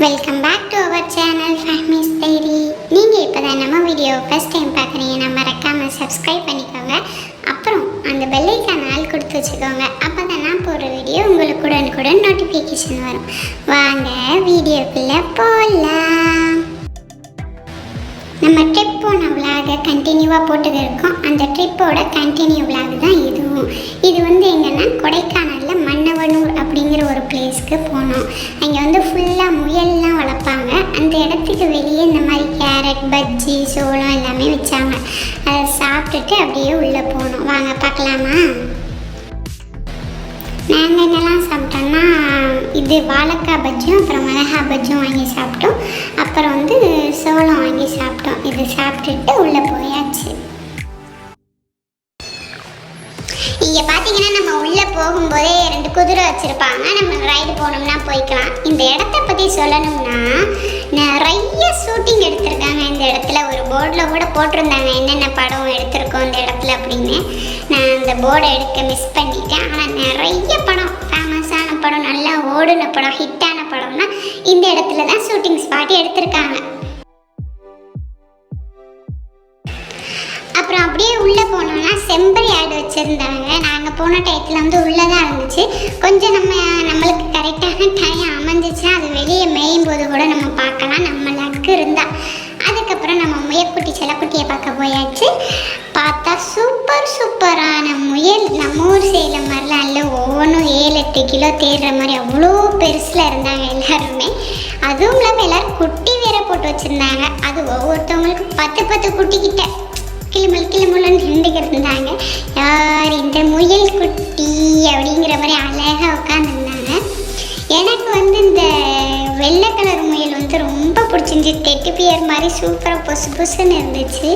Welcome back to our channel famous diary நீங்கள் இப்போ தான் நம்ம வீடியோ ஃபஸ்ட் டைம் பார்க்குறீங்கன்னா மறக்காமல் சப்ஸ்கிரைப் பண்ணிக்கோங்க. அப்புறம் அந்த பெல்லைக்கான ஆள் கொடுத்து வச்சுக்கோங்க. அப்போ தான் நான் போடுற வீடியோ உங்களுக்கு உடனுக்குடன் நோட்டிஃபிகேஷன் வரும். வாங்க வீடியோக்குள்ளே போகலாம் நம்ம ட்ரிப் போன விலாக கண்டினியூவாக போட்டது இருக்கோம். அந்த ட்ரிப்போட கண்டினியூ விலாக் தான் இதுவும். இது வந்து எங்கன்னா கொடைக்கானலில் அப்படிங்கிற ஒரு பிளேஸ்க்கு போனோம். அங்கே வந்து ஃபுல்லாக முயல்லாம் வளர்ப்பாங்க. அந்த இடத்துக்கு வெளியே இந்த மாதிரி கேரட் பஜ்ஜி சோளம் எல்லாமே வச்சாங்க அதை சாப்பிட்டுட்டு அப்படியே உள்ளே போனோம். வாங்க பார்க்கலாமா? நாங்கள் என்னெல்லாம் சாப்பிட்டோம்னா இது வாழைக்காய் பஜ்ஜியும் அப்புறம் மிளகா பஜ்ஜியும் வாங்கி சாப்பிட்டோம். அப்புறம் வந்து சோளம் வாங்கி சாப்பிட்டோம். இது சாப்பிட்டுட்டு உள்ளே போயாச்சு. இங்கே பார்த்தீங்கன்னா போகும்போதே ரெண்டு குதிரை வச்சுருப்பாங்க. நம்ம ரைடு போனோம்னா போய்க்கலாம். இந்த இடத்த பற்றி சொல்லணும்னா நிறைய ஷூட்டிங் எடுத்திருக்காங்க இந்த இடத்துல. ஒரு போர்டில் கூட போட்டிருந்தாங்க. என்னென்ன படம் எடுத்திருக்கோம் இந்த இடத்துல அப்படின்னு. நான் அந்த போர்டை எடுக்க மிஸ் பண்ணிட்டேன். ஆனால் நிறைய படம் ஃபேமஸான படம் நல்லா ஓடுன படம் ஹிட்டான படம்னா இந்த இடத்துல தான் ஷூட்டிங் ஸ்பாட் எடுத்திருக்காங்க. அப்புறம் அப்படியே உள்ள போனோம்னா செம்பரி ஆடு வச்சுருந்தாங்க. நாங்கள் போன டயத்தில் வந்து உள்ளே தான் இருந்துச்சு. கொஞ்சம் நம்ம நம்மளுக்கு கரெக்டான டைம் அமைஞ்சிச்சுன்னா அது வெளியே மேயும் போது கூட நம்ம பார்க்கலாம். நம்ம லக்கு இருந்தால் அதுக்கப்புறம் நம்ம முயற்குட்டி செல்லக்குட்டியை பார்க்க போயாச்சு. பார்த்தா சூப்பர் சூப்பரான முயல். நம்ம ஊர் செய்கிற மாதிரிலாம் இல்லை. ஒவ்வொன்றும் ஏழு எட்டு கிலோ தேடுற மாதிரி அவ்வளோ பெருசில் இருந்தாங்க எல்லாருமே. அதுவும் இல்லாமல் எல்லோரும் குட்டி வேற போட்டு வச்சுருந்தாங்க. அது ஒவ்வொருத்தவங்களுக்கு பத்து பத்து குட்டிக்கிட்ட. கிளிமல் கிளிமுலன்னு நின்றுக்கிட்டு இருந்தாங்க யார் இந்த முயல் குட்டி அப்படிங்கிற மாதிரி அழகாக உட்காந்துருந்தாங்க எனக்கு வந்து இந்த வெள்ளை கலர் முயல் வந்து ரொம்ப பிடிச்சிருந்துச்சி. தெட்டு பியர் மாதிரி சூப்பராக பொசு பொசுன்னு இருந்துச்சு.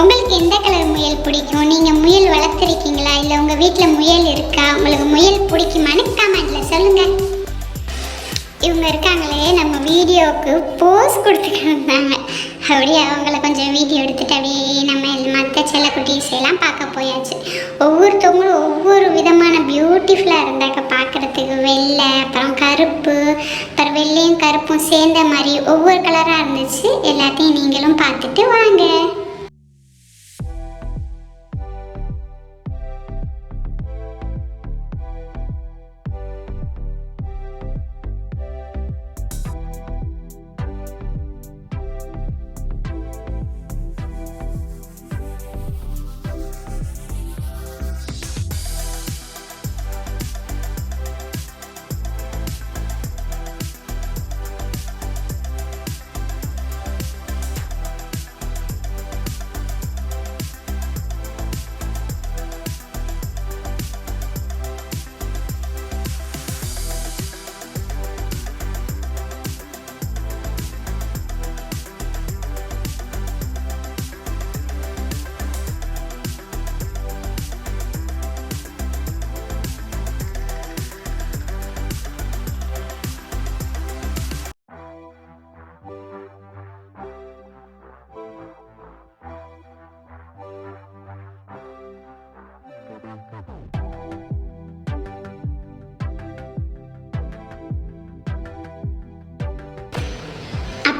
உங்களுக்கு எந்த கலர் முயல் பிடிக்கும்? நீங்கள் முயல் வளர்த்துருக்கீங்களா? இல்லை உங்கள் வீட்டில் முயல் இருக்கா? உங்களுக்கு முயல் பிடிக்குமான்னு கமெண்டில் சொல்லுங்கள் இவங்க இருக்காங்களே நம்ம வீடியோவுக்கு போஸ் கொடுத்துட்டு இருந்தாங்க அப்படியே அவங்கள கொஞ்சம் வீடியோ எடுத்துட்டு அப்படியே நம்ம மற்ற செல்ல எல்லாம் பார்க்க போயாச்சு. ஒவ்வொருத்தவங்களும் ஒவ்வொரு விதமான பியூட்டிஃபுல்லாக இருந்தாங்க. பார்க்குறதுக்கு வெள்ளை அப்புறம் கருப்பு அப்புறம் வெள்ளையும் கருப்பும் சேர்ந்த மாதிரி ஒவ்வொரு கலராக இருந்துச்சு. எல்லாத்தையும் நீங்களும் பார்த்துட்டு வா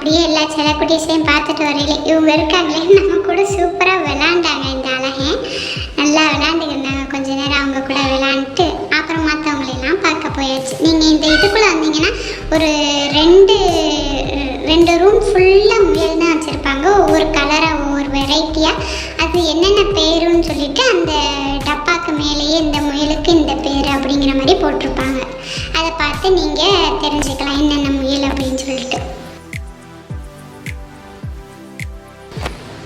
அப்படியே எல்லா செல்லக்குட்டீஸையும் பார்த்துட்டு வரையில. இவங்க இருக்காங்களே நம்ம கூட சூப்பராக விளாண்டாங்க இந்த அழகன் நல்லா விளாண்டுக்கிருந்தாங்க. கொஞ்ச நேரம் அவங்க கூட விளாண்டுட்டு அப்புறம் மற்றவங்களெல்லாம் பார்க்க போயாச்சு. நீங்கள் இந்த இதுக்குள்ளே வந்தீங்கன்னா ஒரு ரெண்டு ரெண்டு ரூம் ஃபுல்லாக முயல் தான் வச்சுருப்பாங்க. ஒவ்வொரு கலராக ஒவ்வொரு வெரைட்டியாக அது என்னென்ன பேருன்னு சொல்லிட்டு அந்த டப்பாக்கு மேலேயே இந்த முயலுக்கு இந்த பேர் அப்படிங்கிற மாதிரி போட்டிருப்பாங்க. அதை பார்த்து நீங்கள் தெரிஞ்சுக்கலாம் என்னென்ன முயல் அப்படின்னு சொல்லிட்டு.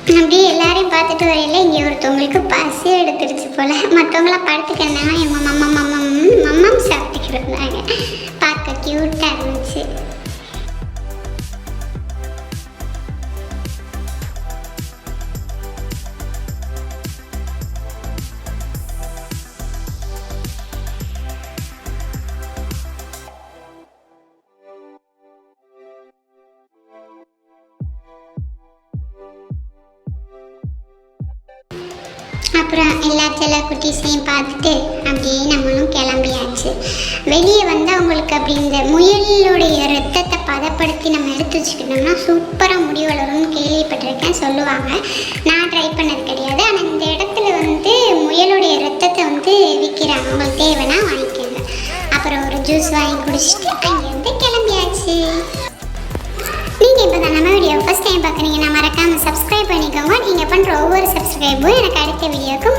அப்படியே எல்லாரையும் பார்த்துட்டு வரையில இங்கே ஒருத்தவங்களுக்கு பசி எடுத்துருச்சு போல. மற்றவங்களாம் படுத்துக்கிறேன் என் மம்மா மம்மா மம்மம் சாப்பிட்டுக்கிட்டு அப்புறம் எல்லா செல்ல குட்டீஸையும் பார்த்துட்டு அப்படியே நம்மளும் கிளம்பியாச்சு. வெளியே வந்து அவங்களுக்கு அப்படி இந்த முயலுடைய ரத்தத்தை பதப்படுத்தி நம்ம எடுத்து வச்சுக்கிட்டோம்னா சூப்பராக முடி வளரும்னு கேள்விப்பட்டிருக்கேன் சொல்லுவாங்க. நான் ட்ரை பண்ணது கிடையாது. ஆனால் இந்த இடத்துல வந்து முயலுடைய ரத்தத்தை வந்து விற்கிறாங்க உங்களுக்கு தேவைன்னா வாங்கிக்கோங்க. அப்புறம் ஒரு ஜூஸ் வாங்கி குடிச்சிட்டு அங்கேருந்து சப்ஸ்கிரைபும் எனக்கு அடுத்த வீடியோவுக்கு